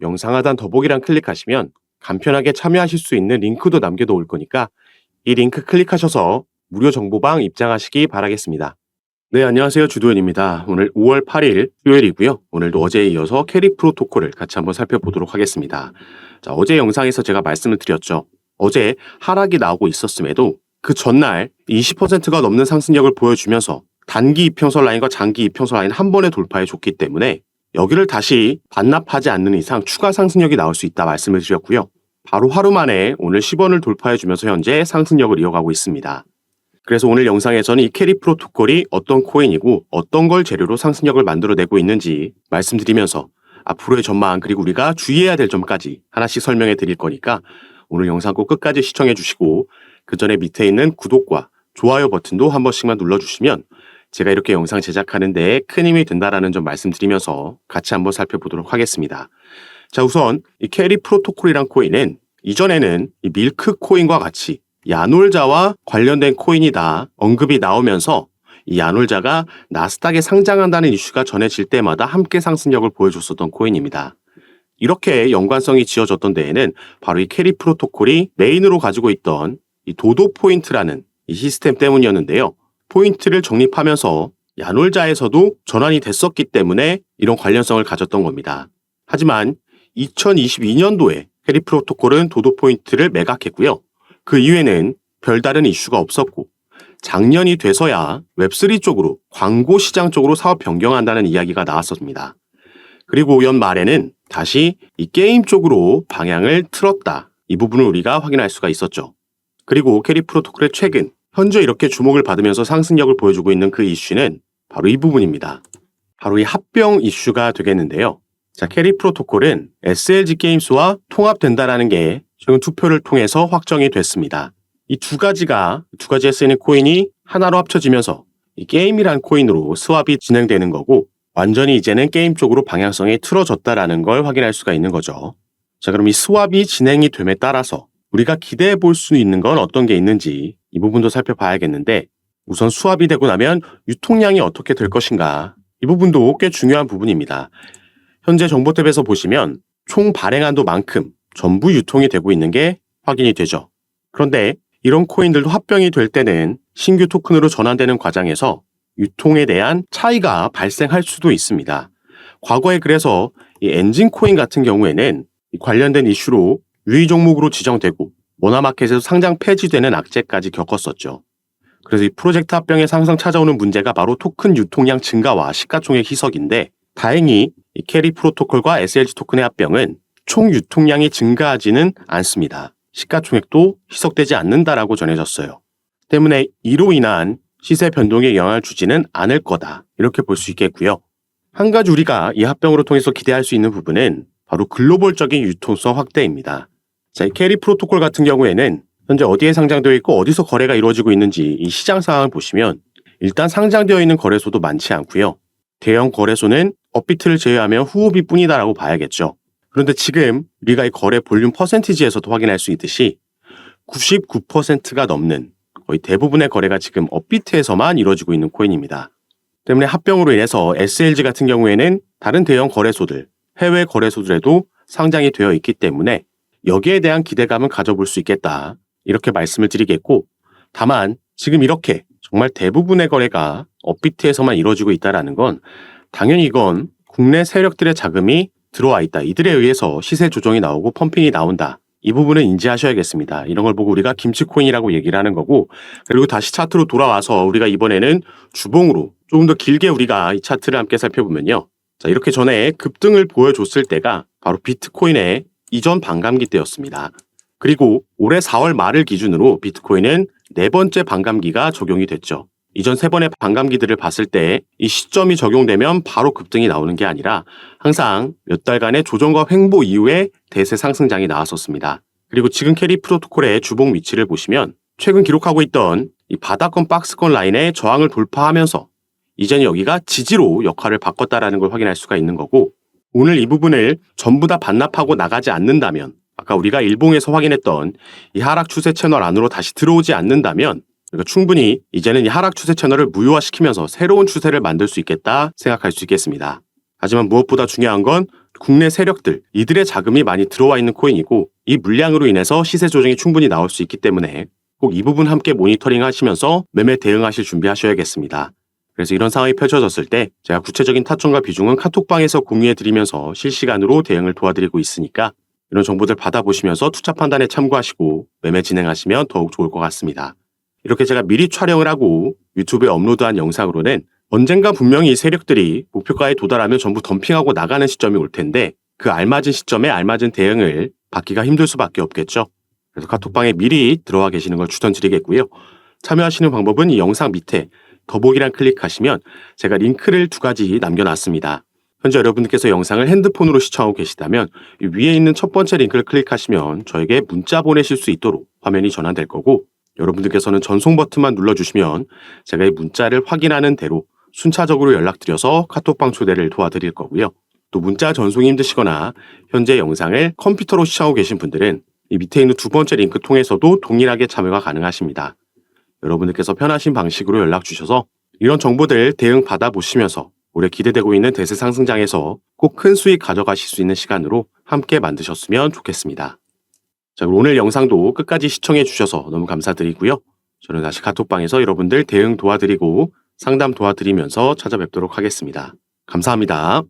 영상 하단 더보기란 클릭하시면 간편하게 참여하실 수 있는 링크도 남겨놓을 거니까 이 링크 클릭하셔서 무료 정보방 입장하시기 바라겠습니다. 네, 안녕하세요. 주도현입니다. 오늘 5월 8일 수요일이고요. 오늘도 어제에 이어서 캐리 프로토콜을 같이 한번 살펴보도록 하겠습니다. 자, 어제 영상에서 제가 말씀을 드렸죠. 어제 하락이 나오고 있었음에도 그 전날 20%가 넘는 상승력을 보여주면서 단기 이평선 라인과 장기 이평선 라인 한 번에 돌파해 줬기 때문에 여기를 다시 반납하지 않는 이상 추가 상승력이 나올 수 있다 말씀을 드렸고요. 바로 하루 만에 오늘 10원을 돌파해 주면서 현재 상승력을 이어가고 있습니다. 그래서 오늘 영상에서는 이 캐리 프로토콜이 어떤 코인이고 어떤 걸 재료로 상승력을 만들어내고 있는지 말씀드리면서 앞으로의 전망 그리고 우리가 주의해야 될 점까지 하나씩 설명해 드릴 거니까 오늘 영상 꼭 끝까지 시청해 주시고 그 전에 밑에 있는 구독과 좋아요 버튼도 한 번씩만 눌러주시면 제가 이렇게 영상 제작하는데 큰 힘이 된다라는 점 말씀드리면서 같이 한번 살펴보도록 하겠습니다. 자, 우선 이 캐리 프로토콜이란 코인은 이전에는 이 밀크 코인과 같이 야놀자와 관련된 코인이다 언급이 나오면서 이 야놀자가 나스닥에 상장한다는 이슈가 전해질 때마다 함께 상승력을 보여줬었던 코인입니다. 이렇게 연관성이 지어졌던 데에는 바로 이 캐리 프로토콜이 메인으로 가지고 있던 이 도도 포인트라는 이 시스템 때문이었는데요. 포인트를 적립하면서 야놀자에서도 전환이 됐었기 때문에 이런 관련성을 가졌던 겁니다. 하지만 2022년도에 캐리 프로토콜은 도도 포인트를 매각했고요. 그 이후에는 별다른 이슈가 없었고 작년이 돼서야 웹3 쪽으로 광고 시장 쪽으로 사업 변경한다는 이야기가 나왔었습니다. 그리고 연말에는 다시 이 게임 쪽으로 방향을 틀었다. 이 부분을 우리가 확인할 수가 있었죠. 그리고 캐리 프로토콜의 최근 현재 이렇게 주목을 받으면서 상승력을 보여주고 있는 그 이슈는 바로 이 부분입니다. 바로 이 합병 이슈가 되겠는데요. 자, 캐리 프로토콜은 SLG 게임스와 통합된다라는 게 최근 투표를 통해서 확정이 됐습니다. 이 두 가지가 두 가지에 쓰이는 코인이 하나로 합쳐지면서 이 게임이란 코인으로 스왑이 진행되는 거고 완전히 이제는 게임 쪽으로 방향성이 틀어졌다라는 걸 확인할 수가 있는 거죠. 자, 그럼 이 스왑이 진행이 됨에 따라서 우리가 기대해 볼 수 있는 건 어떤 게 있는지 이 부분도 살펴봐야겠는데 우선 수합이 되고 나면 유통량이 어떻게 될 것인가 이 부분도 꽤 중요한 부분입니다. 현재 정보탭에서 보시면 총 발행한도만큼 전부 유통이 되고 있는 게 확인이 되죠. 그런데 이런 코인들도 합병이 될 때는 신규 토큰으로 전환되는 과정에서 유통에 대한 차이가 발생할 수도 있습니다. 과거에 그래서 이 엔진 코인 같은 경우에는 이 관련된 이슈로 유의 종목으로 지정되고 모나마켓에서 상장 폐지되는 악재까지 겪었었죠. 그래서 이 프로젝트 합병에 항상 찾아오는 문제가 바로 토큰 유통량 증가와 시가총액 희석인데 다행히 이 캐리 프로토콜과 SLG 토큰의 합병은 총 유통량이 증가하지는 않습니다. 시가총액도 희석되지 않는다라고 전해졌어요. 때문에 이로 인한 시세 변동에 영향을 주지는 않을 거다. 이렇게 볼 수 있겠고요. 한 가지 우리가 이 합병으로 통해서 기대할 수 있는 부분은 바로 글로벌적인 유통성 확대입니다. 자, 이 캐리 프로토콜 같은 경우에는 현재 어디에 상장되어 있고 어디서 거래가 이루어지고 있는지 이 시장 상황을 보시면 일단 상장되어 있는 거래소도 많지 않고요. 대형 거래소는 업비트를 제외하면 후오비 뿐이다라고 봐야겠죠. 그런데 지금 우리가 이 거래 볼륨 퍼센티지에서도 확인할 수 있듯이 99%가 넘는 거의 대부분의 거래가 지금 업비트에서만 이루어지고 있는 코인입니다. 때문에 합병으로 인해서 SLG 같은 경우에는 다른 대형 거래소들, 해외 거래소들에도 상장이 되어 있기 때문에 여기에 대한 기대감은 가져볼 수 있겠다. 이렇게 말씀을 드리겠고, 다만 지금 이렇게 정말 대부분의 거래가 업비트에서만 이루어지고 있다라는 건 당연히 이건 국내 세력들의 자금이 들어와 있다. 이들에 의해서 시세 조정이 나오고 펌핑이 나온다. 이 부분은 인지하셔야겠습니다. 이런 걸 보고 우리가 김치코인이라고 얘기를 하는 거고, 그리고 다시 차트로 돌아와서 우리가 이번에는 주봉으로 조금 더 길게 우리가 이 차트를 함께 살펴보면요. 자, 이렇게 전에 급등을 보여줬을 때가 바로 비트코인의 이전 반감기 때였습니다. 그리고 올해 4월 말을 기준으로 비트코인은 네 번째 반감기가 적용이 됐죠. 이전 세 번의 반감기들을 봤을 때 이 시점이 적용되면 바로 급등이 나오는 게 아니라 항상 몇 달간의 조정과 횡보 이후에 대세 상승장이 나왔었습니다. 그리고 지금 캐리 프로토콜의 주봉 위치를 보시면 최근 기록하고 있던 이 바닥권 박스권 라인의 저항을 돌파하면서 이제는 여기가 지지로 역할을 바꿨다라는 걸 확인할 수가 있는 거고 오늘 이 부분을 전부 다 반납하고 나가지 않는다면 아까 우리가 일봉에서 확인했던 이 하락 추세 채널 안으로 다시 들어오지 않는다면 그러니까 충분히 이제는 이 하락 추세 채널을 무효화시키면서 새로운 추세를 만들 수 있겠다 생각할 수 있겠습니다. 하지만 무엇보다 중요한 건 국내 세력들, 이들의 자금이 많이 들어와 있는 코인이고 이 물량으로 인해서 시세 조정이 충분히 나올 수 있기 때문에 꼭 이 부분 함께 모니터링 하시면서 매매 대응하실 준비하셔야겠습니다. 그래서 이런 상황이 펼쳐졌을 때 제가 구체적인 타점과 비중은 카톡방에서 공유해 드리면서 실시간으로 대응을 도와드리고 있으니까 이런 정보들 받아보시면서 투자 판단에 참고하시고 매매 진행하시면 더욱 좋을 것 같습니다. 이렇게 제가 미리 촬영을 하고 유튜브에 업로드한 영상으로는 언젠가 분명히 이 세력들이 목표가에 도달하면 전부 덤핑하고 나가는 시점이 올 텐데 그 알맞은 시점에 알맞은 대응을 받기가 힘들 수밖에 없겠죠. 그래서 카톡방에 미리 들어와 계시는 걸 추천드리겠고요. 참여하시는 방법은 이 영상 밑에 더보기란 클릭하시면 제가 링크를 두 가지 남겨놨습니다. 현재 여러분들께서 영상을 핸드폰으로 시청하고 계시다면 이 위에 있는 첫 번째 링크를 클릭하시면 저에게 문자 보내실 수 있도록 화면이 전환될 거고 여러분들께서는 전송 버튼만 눌러주시면 제가 이 문자를 확인하는 대로 순차적으로 연락드려서 카톡방 초대를 도와드릴 거고요. 또 문자 전송이 힘드시거나 현재 영상을 컴퓨터로 시청하고 계신 분들은 이 밑에 있는 두 번째 링크 통해서도 동일하게 참여가 가능하십니다. 여러분들께서 편하신 방식으로 연락 주셔서 이런 정보들 대응 받아보시면서 올해 기대되고 있는 대세 상승장에서 꼭 큰 수익 가져가실 수 있는 시간으로 함께 만드셨으면 좋겠습니다. 자, 그럼 오늘 영상도 끝까지 시청해 주셔서 너무 감사드리고요. 저는 다시 카톡방에서 여러분들 대응 도와드리고 상담 도와드리면서 찾아뵙도록 하겠습니다. 감사합니다.